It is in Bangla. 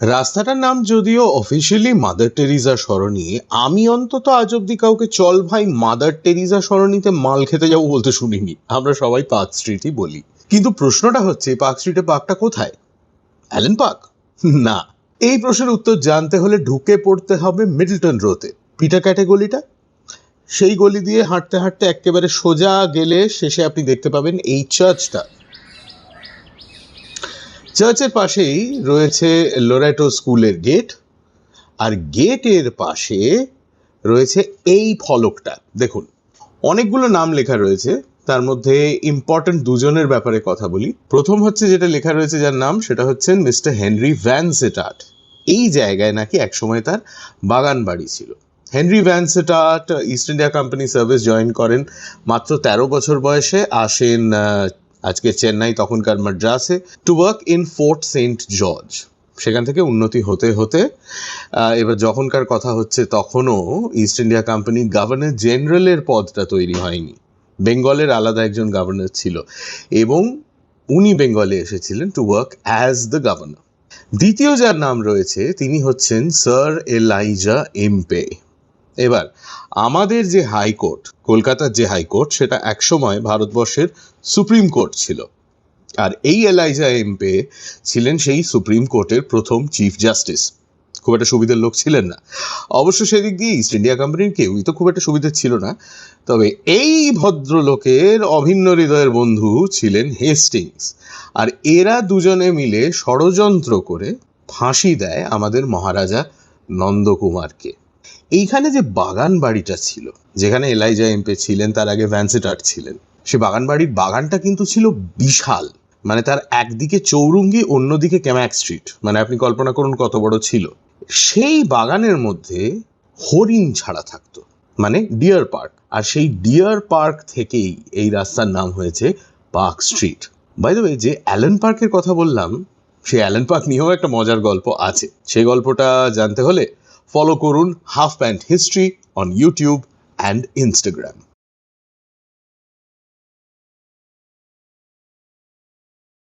রাস্তাটার নাম যদিও অফিসিয়ালি মাদার টেরিজা সরণি, আমি অন্তত আজ অব্দি কাউকে চল ভাই মাদার টেরিজা সরণিতে মাল খেতে যাব বলতে শুনিনি। আমরা সবাই পার্ক স্ট্রিটই বলি। কিন্তু প্রশ্নটা হচ্ছে পার্ক স্ট্রিটে পার্কটা কোথায়? Allen Park? না। এই প্রশ্নের উত্তর জানতে হলে ঢুকে পড়তে হবে মিডলটন রোতে। পিটার ক্যাটেগরিটা? সেই গলি দিয়ে হাঁটতে হাঁটতে একেবারে সোজা গেলে শেষে আপনি দেখতে পাবেন এই চার্চটা চার্চের পাশেই রয়েছে লোরেটো স্কুলের গেট, আর গেটের পাশে রয়েছে এই ফলকটা। দেখুন, অনেকগুলো নাম লেখা রয়েছে, তার মধ্যে ইম্পর্টেন্ট দুজনের ব্যাপারে কথা বলি। প্রথম হচ্ছে যেটা লেখা রয়েছে যার নাম, সেটা হচ্ছেন মিস্টার হেনরি ভ্যানসেটাট এই জায়গায় নাকি একসময় তার বাগান বাড়ি ছিল। Henry Vansittart East India Company service join করেন, মাত্র তেরো বছর বয়সে আসেন আজকে চেন্নাই তখনকার মাদ্রাসে to work in Fort Saint George সেখান থেকে উন্নতি হতে হতে এবার যখনকার কথা হচ্ছে তখনও ইস্ট ইন্ডিয়া কোম্পানি গভর্নর জেনারেলের পদটা তৈরি হয়নি। বেঙ্গলের আলাদা একজন গভর্নর ছিল এবং উনি বেঙ্গলে এসেছিলেন to work as the governor দ্বিতীয় যার নাম রয়েছে, তিনি হচ্ছেন স্যার এলাইজা এমপে এবার, আমাদের যে হাইকোর্ট, কলকাতার যে হাইকোর্ট, সেটা একসময় ভারতবর্ষের সুপ্রিম কোর্ট ছিল। আর এই এলাইজা এমপে ছিলেন সেই সুপ্রিম কোর্টের প্রথম চিফ জাস্টিস। খুব একটা সুবিধার লোক ছিলেন না। অবশ্য সেদিক দিয়ে ইস্ট ইন্ডিয়া কোম্পানির কেউই তো খুব একটা সুবিধা ছিল না। তবে এই ভদ্রলোকের অভিন্ন হৃদয়ের বন্ধু ছিলেন হেস্টিংস। আর এরা দুজনে মিলে ষড়যন্ত্র করে ফাঁসি দেয় আমাদের মহারাজা নন্দকুমারকে। এইখানে যে বাগান বাড়িটা ছিল, যেখানে এলাইজা এমপে ছিলেন, তার আগে ভ্যান্সেটার ছিলেন, সে বাগান বাড়ির বাগানটা কিন্তু ছিল বিশাল। মানে তার একদিকে চৌরুঙ্গি, অন্যদিকে ক্যামাক স্ট্রিট। মানে আপনি কল্পনা করুন কত বড় ছিল। সেই বাগানের মধ্যে হরিণ ছাড়া থাকতো মানে ডিয়ার পার্ক। আর সেই ডিয়ার পার্ক থেকেই এই রাস্তার নাম হয়েছে পার্ক স্ট্রিট। বাই দ্য যে অ্যালেন পার্কের কথা বললাম সেই অ্যালেন পার্ক নিয়েও একটা মজার গল্প আছে। সেই গল্পটা জানতে হলে ফলো করুন Half Pant History on YouTube and Instagram